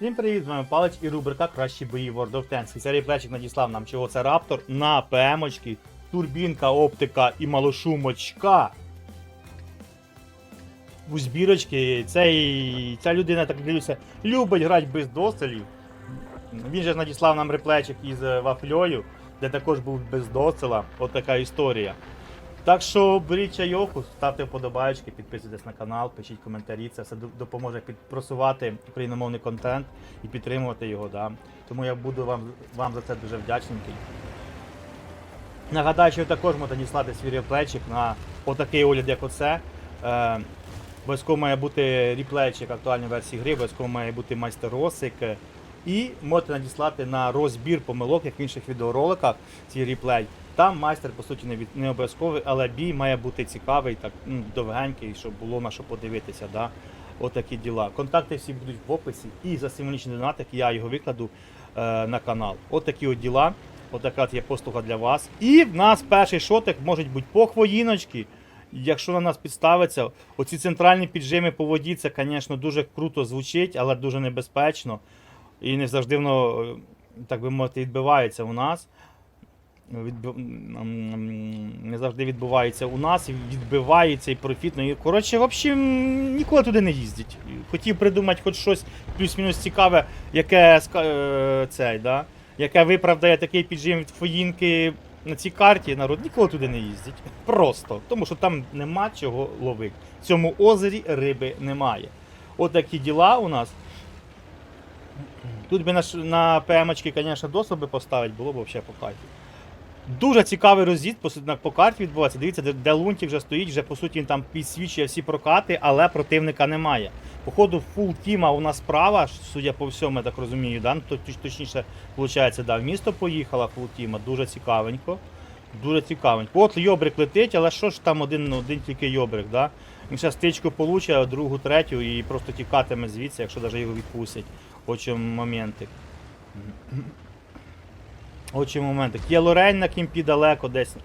Всім привіт, з вами Палич і рубрика Кращі бої World of Tanks. І Цей реплечик надіслав нам чого це раптор на ПМочки, турбінка, оптика і малошумочка. У збірочки цей, ця людина, так дивлюся, любить грати без доселів. Він же надіслав нам реплечик із е, вафлею, де також був без доцела. От така історія. Так що беріть чайовку, ставте вподобайки, підписуйтесь на канал, пишіть коментарі. Це все допоможе під- просувати україномовний контент і підтримувати його. Да? Тому я буду вам, вам за це дуже вдячненький. Нагадаю, що ви також можете надіслати свій реплейчик на отакий огляд, як оце. Е, Обов'язково має бути реплейчик актуальної версії гри, обов'язково має бути майстер-росик. І можете надіслати на розбір помилок, як в інших відеороликах, цей реплей. Там майстер, по суті, не, від, не обов'язковий, але бій має бути цікавий, так ну, довгенький, щоб було на що подивитися. Да? Отакі діла. Контакти всі будуть в описі. І за символічний донатик я його викладу е, на канал. Отакі от діла. Отака от є послуга для вас. І в нас перший шотик можуть бути по хвоїночки. Якщо на нас підставиться, оці центральні піджими по воді, це, звісно, дуже круто звучить, але дуже небезпечно. І не завжди воно, е, так би мовити, відбивається у нас. Відбив... м, Не завжди відбувається у нас, відбивається і профітно. І, коротше, взагалі ніколи туди не їздять. Хотів придумати хоч щось плюс-мінус цікаве, яке е, цей, да? яке виправдає такий піджим від фоїнки на цій карті. Народ ніколи туди не їздять. Просто. Тому що там нема чого ловити. В цьому озері риби немає. От такі діла у нас. Тут би на, на ПМочки, звісно, дособи поставити, було б взагалі по карті. Дуже цікавий роз'їзд по, по карті відбувається. Дивіться, де, де Лунтик вже стоїть, вже по суті він там підсвічує всі прокати, але противника немає. Походу, фул тіма у нас справа, судя по всьому, я так розумію, да? ну, точ- точніше, виходить, да, в місто поїхала фул тіма, дуже цікавенько. Дуже цікавенько. От Йобрик летить, але що ж там один, ну, один тільки Йобрик, да? Він ще стичку получить, другу, третю і просто тікатиме звідси, якщо навіть його відпустять. Очі моменти. Очі моменти. Є Лорень на кімпі далеко десь.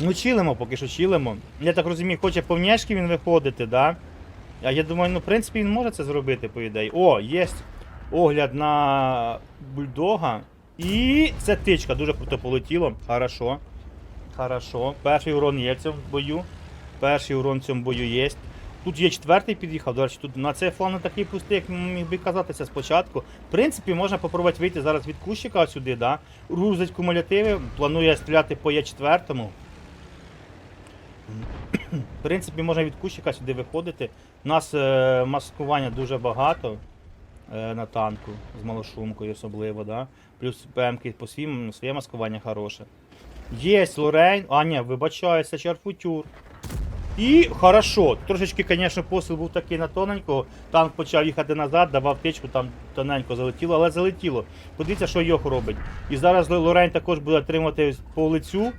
Ну, чилимо, поки що чилимо. Я так розумію, хоче по внешки він виходити, да? А я думаю, ну, в принципі, він може це зробити, по ідеї. О, є огляд на бульдога. І це тичка, дуже круто полетіло. Хорошо. Хорошо. Перший урон є в цьому бою. Перший урон в цьому бою є. Тут є четвертий під'їхав. До речі, тут на цей фланг не такий пустий, як міг би казатися спочатку. В принципі, можна попробувати вийти зараз від кущика сюди, да? Грузить кумулятиви, планує стріляти по Є4. В принципі, можна від кущика сюди виходити. У нас е, маскування дуже багато е, на танку з малошумкою особливо, да? плюс ПМки по своїм, своє маскування хороше. Є Лорейн. А, ні, вибачаюся, чарфутюр. І хорошо. Трошечки, звісно, посил був такий на тоненького. Танк почав їхати назад, давав тичку, там тоненько залетіло, але залетіло. Подивіться, що Йох робить. І зараз Лорейн також буде отримати по лицю.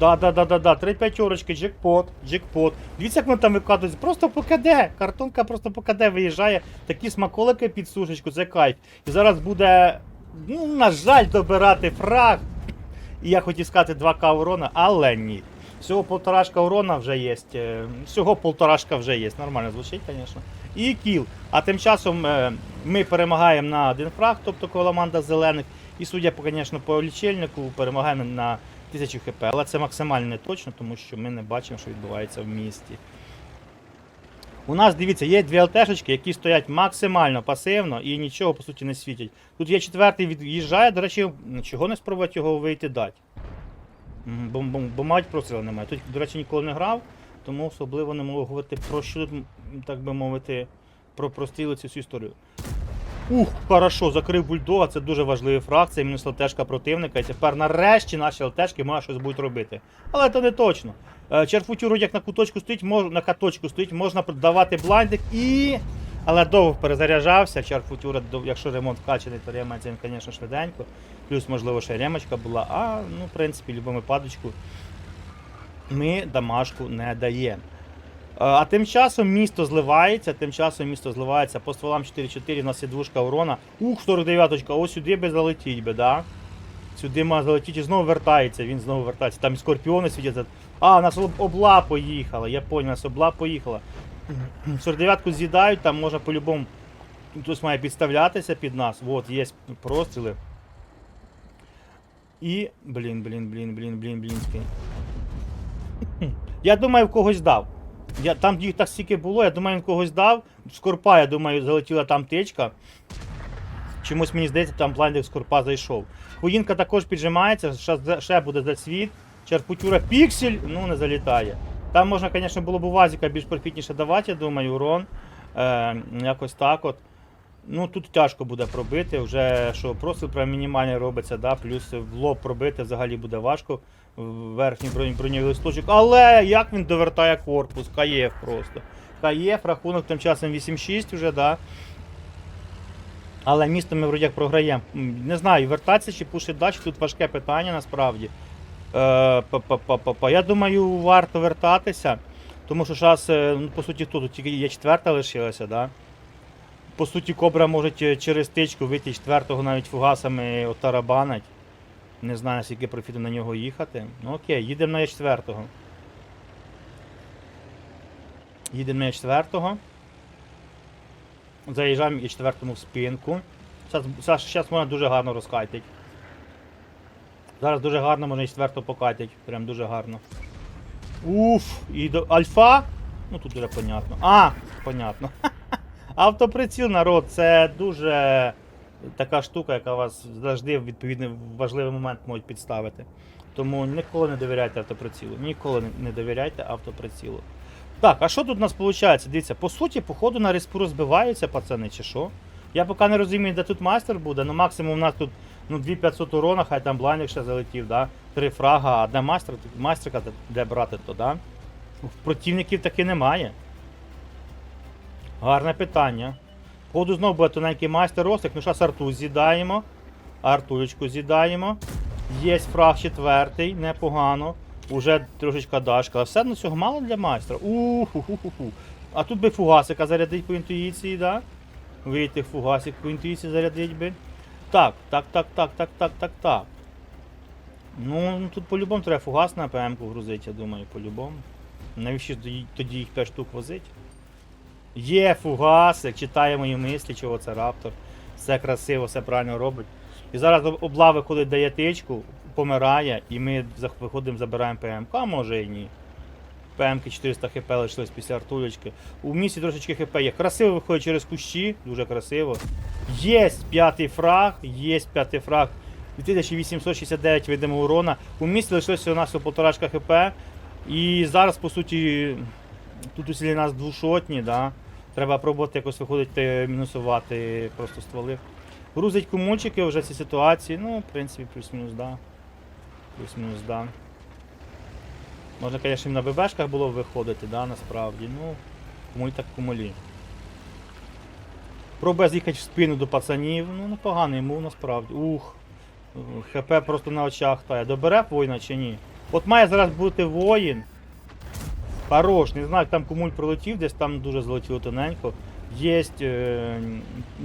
Да, да, да, да, да. Три п'ятерочки, джекпот, джекпот. Дивіться, як вони там викатують. Просто по КД. Картонка просто по КД виїжджає. Такі смаколики під сушечку, це кайф. І зараз буде, ну, на жаль, добирати фраг. І я хотів сказати 2К урона, але ні. Всього полторашка урона вже є. е, Всього полторашка вже є. Нормально звучить, звісно. І кіл. А тим часом е, ми перемагаємо на один фраг, тобто команда зелених. І судя по, звісно, по лічильнику, перемагаємо на 1000 хп. Але це максимально не точно, тому що ми не бачимо, що відбувається в місті. У нас, дивіться, є дві ЛТшечки, які стоять максимально пасивно і нічого по суті не світять. Тут є четвертий від'їжджає, до речі, чого не спробувати його вийти дати. Бо, бо, бо мають прострілу немає. Тут, до речі, ніколи не грав, тому особливо не можу говорити про що тут, так би мовити, про простріли цю всю історію. Ух, хорошо, закрив бульдога, це дуже важливий фраг, це мінус ЛТшка противника. І тепер нарешті наші ЛТшки мають щось будуть робити. Але це не точно. Е, Черфутюр, як на куточку стоїть, мож, на каточку стоїть, можна давати блайндик і. Але довго перезаряджався. Чарфутюра, якщо ремонт вкачаний, то ремонт звісно, швиденько. Плюс, можливо, ще ремочка була. А, ну, в принципі, в будь-якому випадочку ми дамашку не даємо. Е, А тим часом місто зливається, тим часом місто зливається по стволам 4-4, у нас є двушка урона. Ух, 49-очка, ось сюди би залетіть би, да? Сюди має залетіти і знову вертається, він знову вертається. Там і скорпіони світяться. А, нас обла поїхала, я понял, нас обла поїхала. 49-ку з'їдають, там можна по-любому. Хтось має підставлятися під нас. От, є простріли. І. Блін, блін, блін, блін, блін, блінський. Я думаю, в когось дав. Я, там їх так стільки було, я думаю, він когось дав. Скорпа, я думаю, залетіла там течка. Чомусь мені здається, там блайндик скорпа зайшов. Хуїнка також піджимається, ще, буде зацвіт. Черпутюра піксель, ну не залітає. Там можна, звісно, було б у Вазіка більш профітніше давати, я думаю, урон. Е, якось так от. Ну тут тяжко буде пробити, вже що просто прям мінімально робиться, да, плюс в лоб пробити взагалі буде важко. Верхній броньовий листочок. Але як він довертає корпус? Каєв просто. Каєв, рахунок тим часом 8-6 вже, да. Але місто ми вроді як програємо. Не знаю, вертатися чи пушити далі, тут важке питання насправді. Е. Я думаю, варто вертатися. Тому що зараз, ну, по суті, тут тільки є четверта лишилася, да? По суті, кобра може е, через тичку вийти четвертого навіть фугасами отарабанить. Не знаю, скільки профіту на нього їхати. Ну окей, їдемо на четвертого. Їдемо на четвертого. Заїжджаємо і четвертому в спинку. Зараз можна дуже гарно розкатить. Зараз дуже гарно можна і четвертого покатять. Прям дуже гарно. Уф, і до альфа. Ну тут вже понятно. А, понятно. Автоприціл, народ, це дуже така штука, яка вас завжди в відповідний важливий момент може підставити. Тому ніколи не довіряйте автоприцілу. Ніколи не- довіряйте автоприцілу. Так, а що тут у нас виходить? Дивіться, по суті, походу на респу розбиваються, пацани, чи що? Я поки не розумію, де тут майстер буде, ну максимум у нас тут ну, 2500 урона, хай там блайник ще залетів, да? Три фрага, а майстер, майстерка де- брати, то да? Противників таки немає. Гарне питання. Походу знову буде тоненький майстер ростик. Ну зараз арту з'їдаємо. Артулечку з'їдаємо. Є фраг четвертий, непогано. Уже трошечка дашка. Все одно цього мало для майстра. Уху-ху-ху-ху. А тут би фугасика зарядить по інтуїції, да? Вийти фугасик по інтуїції зарядить би. Так, так, так, так, так, так, так, так. Ну, ну, тут по-любому треба фугас на ПМ-ку грузити, я думаю, по-любому. Навіщо тоді, їх 5 штук возить? Є фугасик, читає мої мислі, чого це раптор. Все красиво, все правильно робить. І зараз облави, коли дає тичку, помирає, і ми виходимо, забираємо ПМК, а може і ні. ПМки 400 хп лишилось після артулечки. У місті трошечки хп є. Красиво виходить через кущі, дуже красиво. Є п'ятий фраг, є п'ятий фраг. 2869 видимо урона. У місті лишилося у нас у полторашка хп. І зараз, по суті, тут усілі нас двушотні, да? Треба пробувати якось виходити, мінусувати просто стволи. Грузить кумульчики вже ці ситуації, ну, в принципі, плюс-мінус, да. Плюс-мінус, да. Можна, звісно, на ББшках було виходити, да, насправді. Ну, кумуль так кумулі. Пробує з'їхати в спину до пацанів, ну непоганий мув насправді. Ух. ХП просто на очах тає. Добере воїна чи ні? От має зараз бути воїн. Хорош, не знаю, там кумуль пролетів, десь там дуже злетіло тоненько. Є е,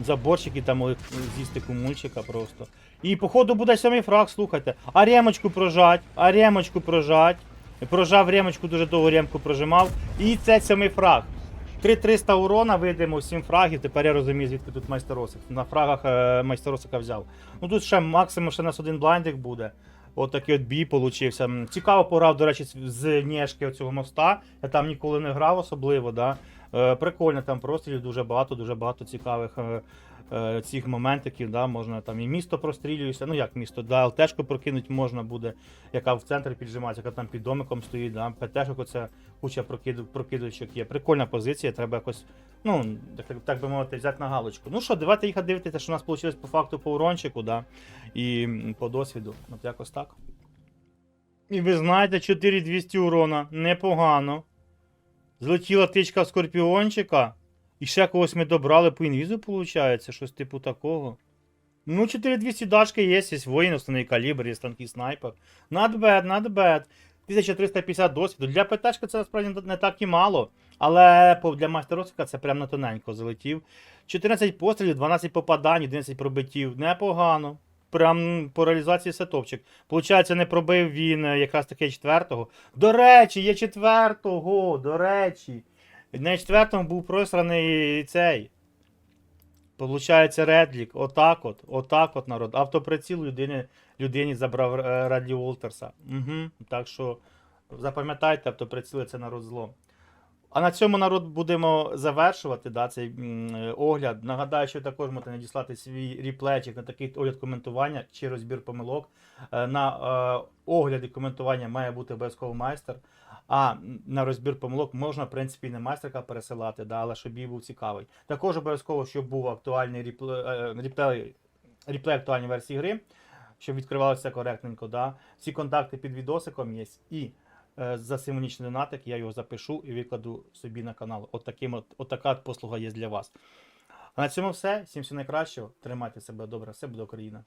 заборчики, там могли з'їсти кумульчика просто. І походу буде сьомий фраг, слухайте. А ремочку прожать, а ремочку прожать. Прожав ремочку, дуже довго ремку прожимав. І це сьомий фраг. 3300 урона видимо, 7 фрагів. Тепер я розумію, звідки тут майстеросик. На фрагах е, майстеросика взяв. Ну тут ще максимум ще нас один блайндик буде. От такий от бій получився. Цікаво пограв, до речі, з Нєшки цього моста. Я там ніколи не грав особливо. Да? Е, прикольно, там прострілів дуже багато, дуже багато цікавих е, цих моментиків. Да? Можна там і місто прострілюється. Ну як місто, да, ЛТшку прокинути можна буде, яка в центрі піджимається, яка там під домиком стоїть. Да? ПТшок оце куча прокиду, прокидочок є. Прикольна позиція, треба якось, ну, так, так би мовити, взяти на галочку. Ну що, давайте їхати дивитися, що у нас вийшло по факту по урончику, да? і по досвіду. От якось так. І ви знаєте, 4200 урона. Непогано. Злетіла тичка скорпіончика. І ще когось ми добрали по інвізу, виходить, щось типу такого. Ну, 4200 дашки є, є воїн, основний калібр, є танкий снайпер. Not bad, not bad. 1350 досвіду. Для ПТшки це насправді не так і мало. Але для майстеросика це прям на тоненько залетів. 14 пострілів, 12 попадань, 11 пробиттів. Непогано. Прям по реалізації сетопчик. Получається, не пробив він якраз таки четвертого. До речі, є четвертого. До речі. На четвертому був просраний цей. Получається, Редлік. Отак от, отак от народ. Автоприціл людини, людині забрав е, Редлі Уолтерса. Угу. Так що запам'ятайте, автоприціли це народ зло. А на цьому народ будемо завершувати да, цей е, огляд. Нагадаю, що також можете надіслати свій ріплечик на такий огляд коментування чи розбір помилок. Е, На е, огляд і коментування має бути обов'язково майстер. А на розбір помилок можна, в принципі, не майстерка пересилати, да, але щоб їй був цікавий. Також обов'язково, щоб був актуальний ріплей, е, ріплей, ріплей актуальної версії гри, щоб відкривалося коректненько. Да. Всі контакти під відосиком є. І е, за символічний донатик я його запишу і викладу собі на канал. От, таким от, от така послуга є для вас. А на цьому все. Всім всього найкращого. Тримайте себе добре, все буде Україна.